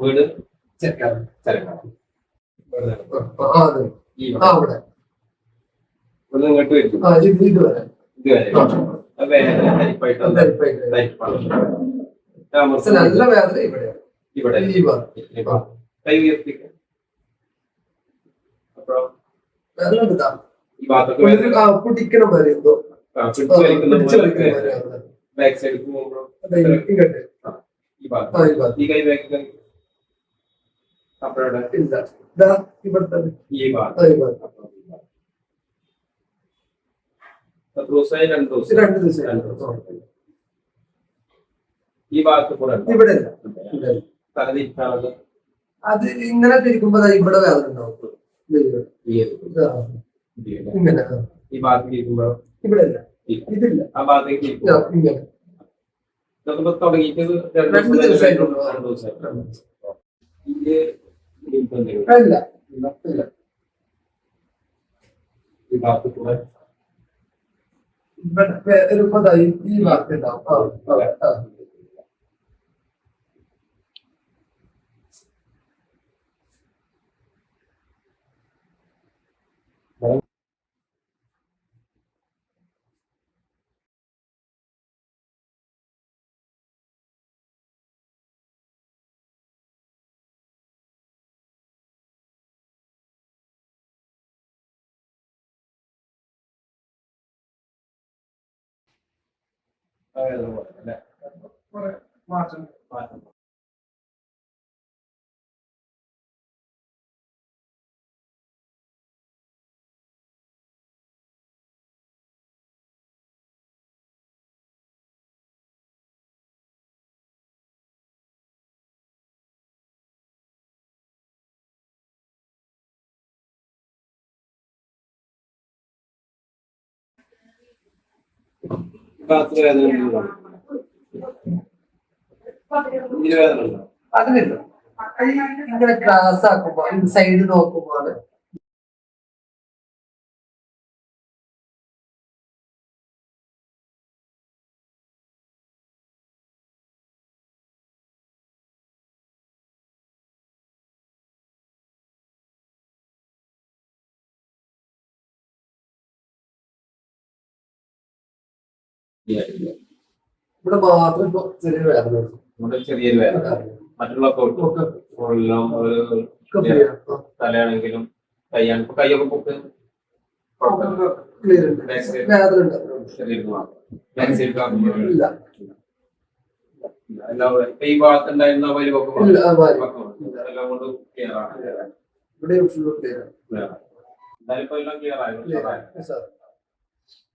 വീട്? ഇങ്ങോട്ട് വരും. നല്ല വേദന ഇവിടെ. ഇവിടെ. ഈ ഭാഗം. ഈ ഭാഗം. കൈ ഉയർത്തിക്ക. അപ്പൊ വേദന എടുത്താ ഈ ഭാഗത്തൊക്കെ പൊട്ടിക്കണം വരെ എന്തോ. ബാക്ക് സൈഡ് ഇങ്ങോട്ട് ഈ ഭാഗം കൈ. ബാക്ക് അപ്പോഴവിടെ ഇല്ല. ഇതാ ഇവിടെ തന്നെ ഈ ആ ഈ ഭാഗം. അപ്പൊ ദിവസമായി രണ്ട് ദിവസം. രണ്ട് ദിവസം രണ്ട് ദിവസം. ഈ ഭാഗത്ത് കൂടെ? ഇവിടെ. തല തിരിച്ചാണത് അത് ഇങ്ങനെ തിരിക്കുമ്പോ ഇവിടെ വേദന ഉണ്ടാവും. ഇങ്ങനെ. ഈ ഭാഗത്ത് ഇരിക്കുമ്പോ? ഇവിടെ ഇല്ല. ഇതില്ല. ആ ഭാഗത്തേക്ക് ഇങ്ങനെ. ഇതൊക്കെ ഇപ്പൊ തുടങ്ങിയിട്ട് രണ്ട് രണ്ട് ദിവസം ദിവസമായിട്ടുള്ളൂ. രണ്ട് ദിവസമായിട്ട് ഇത് ഇരിക്കുന്നുണ്ട്. ആ, ഇല്ല. ഈ ഭാഗത്ത് കൂടെ. ദാ ഈ ഈ ഭാഗത്ത് ഉണ്ടാവും ആ, ആ, ആ. ആ വേദന പോലെ അല്ലേ? കുറെ മാറ്റം മാറ്റം. ഈ ഭാഗത്ത് വേദന ഇങ്ങനെ ക്ലാസ് ആക്കുമ്പോ സൈഡ് നോക്കുമ്പോൾ ഇവിടെ മാത്രം ഇപ്പൊ ചെറിയ വേദന. ഇവിടെ ചെറിയൊരു വേദന. മറ്റുള്ള ഒക്കെ ഒരു. തലയാണെങ്കിലും കൈയാണ്. ഇപ്പൊ കൈയൊക്കെ പൊക്ക്. ഈ ഭാഗത്തുണ്ടായിരുന്ന. എല്ലാം കൊണ്ട് ക്ലിയർ ആണ്. ഫുള്ള് എന്തായാലും ഇപ്പൊ എല്ലാം ക്ലിയർ ആയി. Clear sir